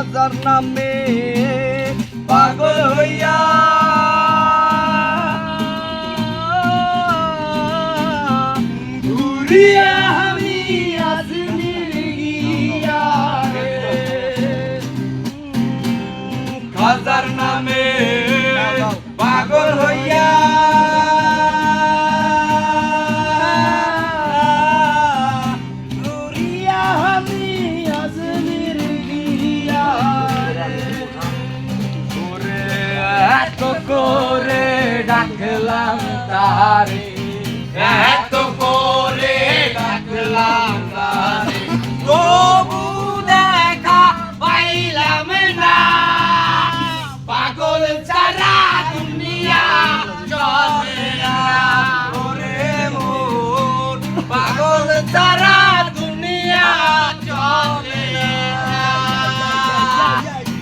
হাজার নামে পাগল হইয়া। ঘুরিয়া নামে ডাকলাম তারে এত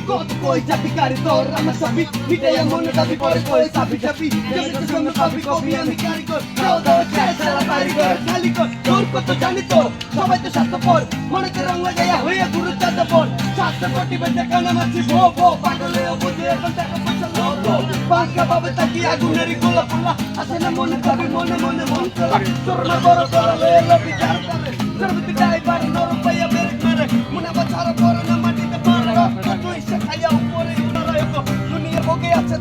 কত কই চাবি কারি তোর আমার চাবি। মিটাই এমন দাবি পরে কই চাবি চাবি। যেমন তো সঙ্গে পাবি কবি, আমি কারিগর দাও দাও চাই সারা কারিগর কারিগর তোর কত জানি তো, সবাই তো স্বার্থ পর মনেতে রং লাগাইয়া হইয়া গুরু চাঁদ পর স্বার্থ কোটি বেঁচে কানা মাছি ভো ভো পাগলে অবধি এখন পয়সা লোভ পাঙ্কা পাবে তাকি আগুনেরই গোলা পোলা। আসে না মনে ভাবি মনে মনে মন চলা। তোর না বড় তোর লয়ে লবি চার করে সর্বতি ড্রাইভার নরম পাইয়া বের করে মুনা বাছারা করে না পারে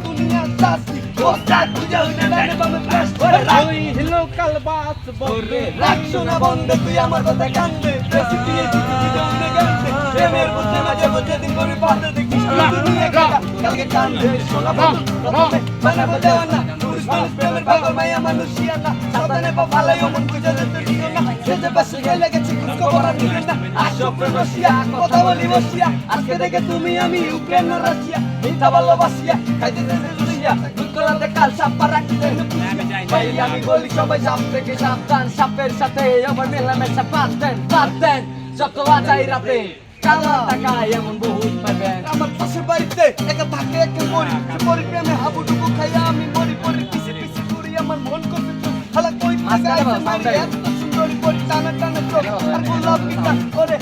দুনিয়া শাস্তি ও চার পূজা হইনা ডানে বামে ফ্ল্যাশ করে রাখ ওই হিলো কালবাস বলে রাখছো না বন্ধে তুই আমার কথা কান্দে বেশি দিয়ে দিতে দিতে অন্য গান্দে প্রেমের বুঝতে মাঝে বুঝে দিন করে পাতে দেখি দুনিয়া কাকা কালকে কান্দে শোনা বন্ধু প্রথমে বানাবো দেওয়ানা। পুরুষ মানুষ প্রেমের পাগল মাইয়া মানুষিয়া না। সাবধানে বা ভালোই মন বুঝে যেতে দিও না। সেজে পাশে গেলে গেছি খুশকো করার নিবে না। আসো প্রেম রসিয়া কথা বলি বসিয়া আজকে দেখে তুমি আমি ইউক্রেন না রাশিয়া। মিথ্যা ভালোবাসিয়া খাইতে যেতে রুশিয়া দুঃখলাতে কাল সাপ্পা রাখতে ভাই আমি বলি সবাই সাপ থেকে সাবধান সাপের সাথে আমার মেলামেশা বাদ দেন যত আজাই রাতে কালা টাকা এমন বহুত পাবেন। আমার পাশের বাড়িতে একা থাকে একা মরি। মরি প্রেমে হাবুডুবু খাইয়া আমি মরি পরি পিছে পিছে ঘুরি। আমার মন করতে হালা কই সামনে। এত সুন্দরী পরি টানা টানা চোখ আর গোলাপ পিতা করে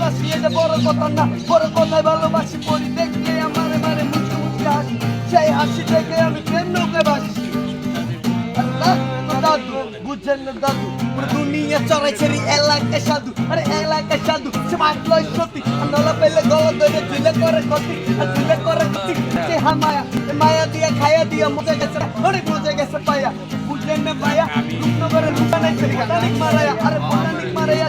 সন্ত্রাসী এটা বড় কথা না, বড় কথায় ভালোবাসি পরি দেখলে আমারে মারে মুচকি মুচকি সেই হাসি দেখে আমি প্রেম নৌকে বাসি। দাদু, বুঝেন দাদু সাধু। সাধু পেলে করে দিয়া, খায়া দিয়া মজে গেছে গেছে পায়া। পায়া মারায়া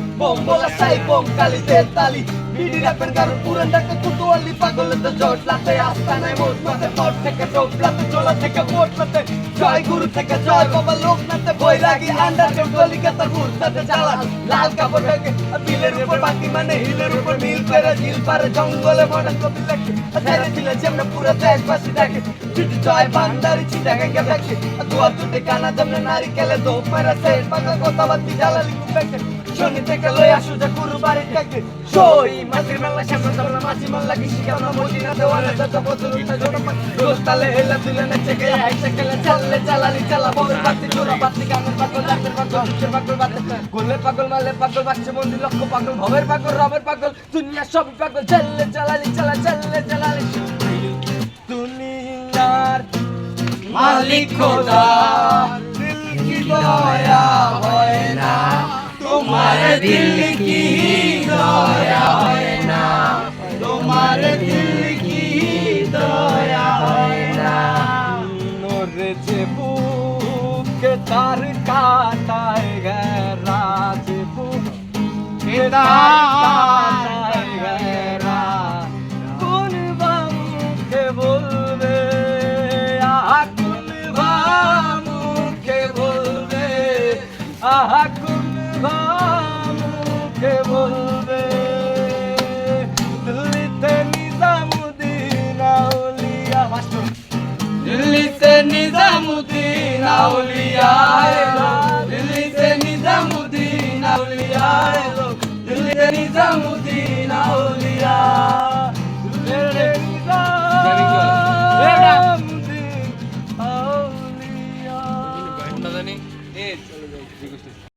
বোম বলা সাই বোম কালি তালি বিডি র্যাপের কারণ পুরান ঢাকা কুতুয়ালি পাগলে তো জট লাতে আস্তানায় মোট মাতে পট থেকে চোট লাতে, চোলা থেকে মোট মাতে জয় গুরু থেকে জয় বাবা লোকনাথে বৈরাগী আন্ডার কলিকাতার ঘুরতাতে চালা লাল কাপড় ঢাকে বিলের উপর বাকি মানে হিলের উপর নীল পেরে ঝিল পারে, জঙ্গলে মডেল কপি লেখে ছেড়ে দিলে যেমন পুরো দেশবাসী দেখে চিঠি জয় বান্দারি চিঠা গেঙ্গে দেখে দুয়া তুটে কানা যেমন নারী কেলে দো মেরে সেট পাকা কথা বাতি জ্বালালি কুপেকে শনি থেকে লই আসু যে গুরু বাড়ি থেকে সই মেলা মাল্লা হেলা তুলে আইসে চাললে চালা। গানের পাগল পাগল পাগল পাগল পাগল, বাচ্চা মন্দির লক্ষ পাগল, ভবের পাগল, রবের পাগল, দুনিয়া সব পাগল। চাললে চালালি চালা, চাললে চালালি দুনিয়ার মালিক খোদা, দিল কি দয়া হয় না। তোমার দিল কি দয়া হয় না? তোমার দিল কি দয়া হয় না? নোরে যে বুকে তার কাটায় গেরা যে বুকে কাটায় গেরা। কোন নিজামুদ্দিন আউলিয়া দিল্লিতে নিজামুদ্দিন আউলিয়া জানি এ চলে যাই